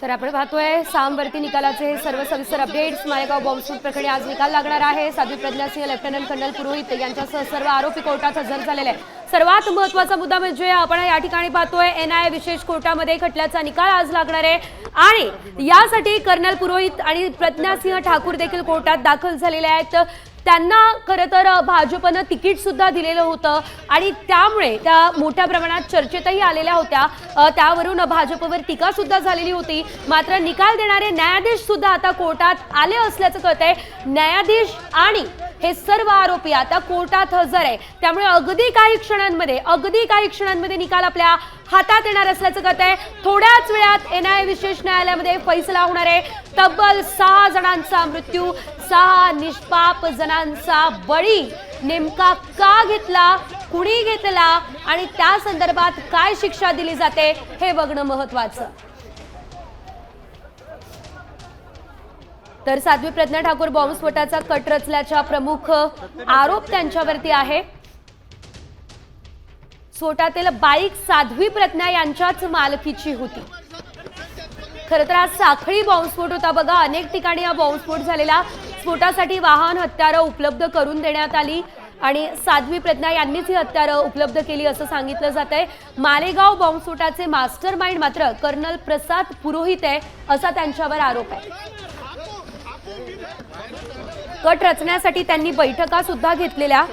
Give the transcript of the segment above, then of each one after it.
तर आपण पाहतोय सामवरती निकालाचे हे सर्व सविस्तर अपडेट्स मालेगाव बॉम्बस्फोट प्रकरणी आज निकाल लागणार आहे. साध्वी प्रज्ञा सिंह लेफ्टनंट कर्नल पुरोहित यांच्यासह सर्व आरोपी कोर्टात हजर झालेले आहे सर्वात महत्त्वाचा मुद्दा म्हणजे आपण या ठिकाणी पाहतोय एन आय विशेष कोर्टामध्ये खटल्याचा निकाल आज लागणार आहे. आणि यासाठी कर्नल पुरोहित आणि प्रज्ञासिंह ठाकूर देखील कोर्टात दाखल झालेले आहेत. त्यांना खरं तर भाजपनं तिकीट सुद्धा दिलेलं होतं आणि त्यामुळे त्या मोठ्या प्रमाणात चर्चेतही आलेल्या होत्या. त्यावरून भाजपवर टीका सुद्धा झालेली होती. मात्र निकाल देणारे न्यायाधीश सुद्धा आता कोर्टात आले असल्याचं कळतंय. न्यायाधीश आणि हे सर्व आरोपी आता कोर्टात हजर आहे. त्यामुळे अगदी काही क्षणांमध्ये अगदी काही क्षणांमध्ये निकाल आपल्या हातात येणार असल्याचं कळत आहे थोड्याच वेळात एन आय विशेष न्यायालयामध्ये फैसला होणार आहे. तब्बल सहा जणांचा मृत्यू सहा निष्पाप जणांचा बळी. नेमका का घेतला कुणी घेतला आणि त्या संदर्भात काय शिक्षा दिली जाते हे बघणं महत्वाचं. तर साध्वी प्रज्ञा ठाकूर बॉम्बस्फोटाचा कट रचल्याचा प्रमुख आरोप त्यांच्यावरती आहे. स्फोटातील बाईक साध्वी प्रज्ञा यांच्याच मालकीची होती. खर तर आज साखळी बॉम्बस्फोट होता बघा. अनेक ठिकाणी हा बॉम्बस्फोट झालेला. स्फोटासाठी वाहन हत्यारं उपलब्ध करून देण्यात आली आणि साध्वी प्रज्ञा यांनीच ही हत्यारं उपलब्ध केली असं सांगितलं जात आहे मालेगाव बॉम्बस्फोटाचे मास्टर माइंड मात्र कर्नल प्रसाद पुरोहित आहे असा त्यांच्यावर आरोप आहे. कट रचण्यासाठी त्यांनी बैठका सुद्धा घेतलेल्या.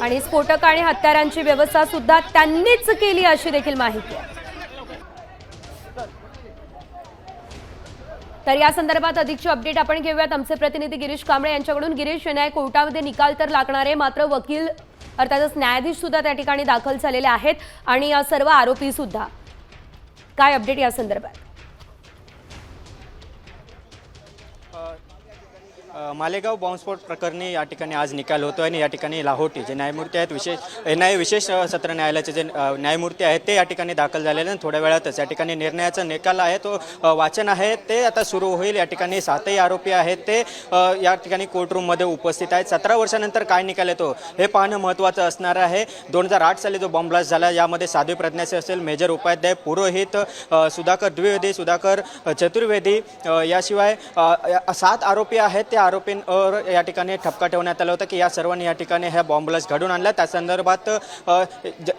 आणि स्फोटक आणि हत्यारांची व्यवस्था सुद्धा त्यांनीच केली अशी देखील माहिती आहे. तर या संदर्भात अधिकची अपडेट आपण घेऊयात. आमचे प्रतिनिधी गिरीश कांबळे यांच्याकडून. गिरीश न्याय कोर्टामध्ये निकाल तर लागणार आहे मात्र वकील अर्थातच न्यायाधीश सुद्धा त्या ठिकाणी दाखल झालेले आहेत. आणि या सर्व आरोपी सुद्धा. काय अपडेट या संदर्भात? मालेगाव बॉम्बस्फोट प्रकरणी या ठिकाणी आज निकाल होतो आणि या ठिकाणी लाहोटी जे न्यायमूर्ती आहेत विशेष एन आय विशेष सत्र न्यायालयाचे जे न्यायमूर्ती आहेत ते या ठिकाणी दाखल झालेले आणि थोड्या वेळातच या ठिकाणी निर्णयाचा निकाल आहे तो वाचन आहे. ते आता सुरू होईल. या ठिकाणी सातही आरोपी आहेत. ते या ठिकाणी कोर्टरूममध्ये उपस्थित आहेत. सतरा वर्षानंतर काय निकाल येतो हे पाहणं महत्त्वाचं असणार आहे. दोन हजार आठ साली जो बॉम्ब्लास्ट झाला यामध्ये साध्वी प्रज्ञाचे असेल मेजर उपाध्याय पुरोहित सुधाकर द्विवेदी सुधाकर चतुर्वेदी याशिवाय सात आरोपी आहेत. त्या आरोपींवर या ठिकाणी ठपका ठेवण्यात आला होता की या सर्वांनी या ठिकाणी ह्या बॉम्ब घडून आणला. त्या संदर्भात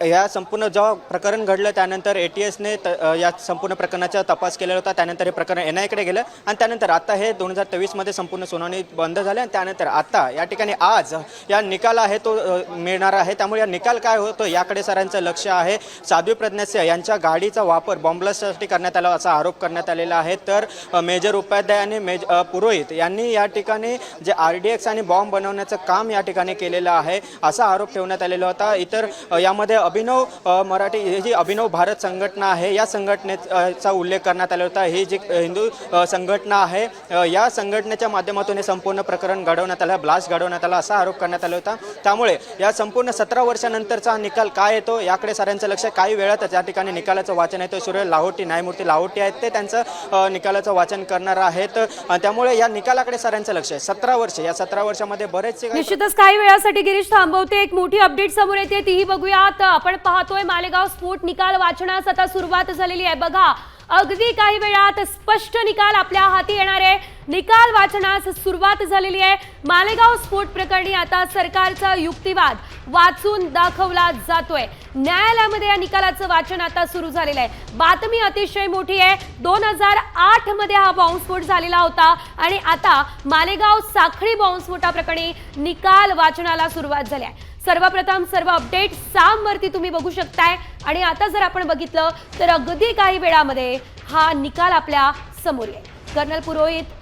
या संपूर्ण जेव्हा प्रकरण घडलं त्यानंतर ए टी एसने या संपूर्ण प्रकरणाचा तपास केलेला होता. त्यानंतर हे प्रकरण एन आयकडे गेलं आणि त्यानंतर आता हे दोन हजार तेवीसमध्ये संपूर्ण सुनावणी बंद झाली आणि त्यानंतर आता या ठिकाणी आज या निकाल आहे तो मिळणार आहे. त्यामुळे या निकाल काय होतो याकडे सरांचं लक्ष आहे. साध्वी प्रज्ञासिंह यांच्या गाडीचा वापर बॉम्ब करण्यात आला असा आरोप करण्यात आलेला आहे. तर मेजर उपाध्याय आणि मेज पुरोहित यांनी या ठिकाणी जे आर डी एक्स आणि बॉम्ब बनवण्याचं काम या ठिकाणी केलेलं आहे असा आरोप ठेवण्यात आलेला होता. इतर यामध्ये अभिनव मराठी ही जी अभिनव भारत संघटना आहे या संघटनेचा उल्लेख करण्यात आला होता. ही जी हिंदू संघटना आहे या संघटनेच्या माध्यमातून हे संपूर्ण प्रकरण घडवण्यात आलं ब्लास्ट घडवण्यात आला असा आरोप करण्यात आला होता. त्यामुळे या संपूर्ण सतरा वर्षानंतरचा निकाल काय येतो याकडे साऱ्यांचं लक्ष काही वेळातच या ठिकाणी निकालाचं वाचन येतं. सूर्य लाहोटी न्यायमूर्ती लाहोटी आहेत ते त्यांचं निकालाचं वाचन करणार आहेत. त्यामुळे या निकालाकडे साऱ्यांचं लक्ष वर्ष सतरा वर्ष या सतरा वर्षामध्ये बरेचसे निश्चितच काही वेळासाठी गिरीश थांबवते. एक मोठी अपडेट समोर येते. तीही बघूयात. आपण पाहतोय मालेगाव स्फोट निकाल वाचनास आता सुरुवात झालेली आहे. बघा अगदी काही वेळात स्पष्ट निकाल आपल्या हाती येणार आहे. निकाल वाचनास सुरुवात झालेली आहे. मालेगाव स्फोट प्रकरणी आता सरकारचा युक्तिवाद वाचून दाखवला जातोय. न्यायालयामध्ये या निकालाचं वाचन आता सुरू झालेलं आहे. बातमी अतिशय मोठी आहे. दोन हजार आठमध्ये हा बॉम्बस्फोट झालेला होता आणि आता मालेगाव साखळी बॉम्बस्फोटाप्रकरणी निकाल वाचनाला सुरुवात झाली आहे. सर्वप्रथम सर्व अपडेट सामवरती तुम्ही बघू शकताय. आणि आता जर आपण बघितलं तर अगदी काही वेळामध्ये हा निकाल आपल्यासमोर येईल. कर्नल पुरोहित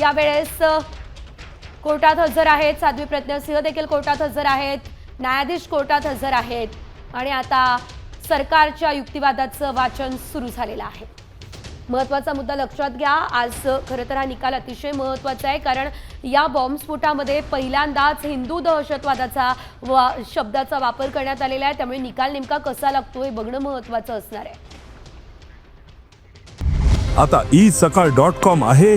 यावेळेस कोर्टात हजर आहेत साध्वी प्रज्ञा सिंह देखील कोर्टात हजर आहेत न्यायाधीश कोर्टात हजर आहेत आणि आता सरकारच्या युक्तिवादाचं वाचन सुरू झालेलं आहे. महत्त्वाचा मुद्दा लक्षात घ्या आज खरं तर हा निकाल अतिशय महत्त्वाचा आहे कारण या बॉम्बस्फोटामध्ये पहिल्यांदाच हिंदू दहशतवादाचा वा शब्दाचा वापर करण्यात आलेला आहे त्यामुळे निकाल नेमका कसा लागतो हे बघणं महत्वाचं असणार आहे. आता ई सकाळ डॉट कॉम आहे